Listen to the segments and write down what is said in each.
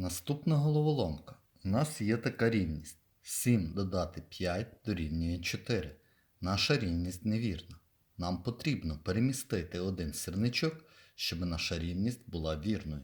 Наступна головоломка. У нас є така рівність. 7 додати 5 дорівнює 4. Наша рівність невірна. Нам потрібно перемістити один сірничок, щоб наша рівність була вірною.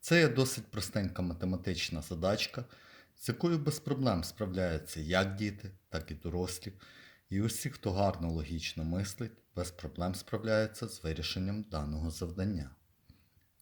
Це є досить простенька математична задачка, з якою без проблем справляються як діти, так і дорослі. І усі, хто гарно логічно мислить, без проблем справляються з вирішенням даного завдання.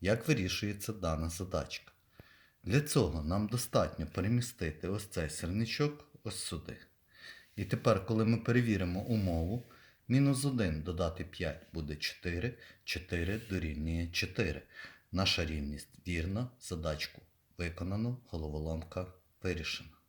Як вирішується дана задачка? Для цього нам достатньо перемістити ось цей сірничок ось сюди. І тепер, коли ми перевіримо умову, мінус 1 додати 5 буде 4, 4 дорівнює 4. Наша рівність вірна, задачку виконано, головоломка вирішена.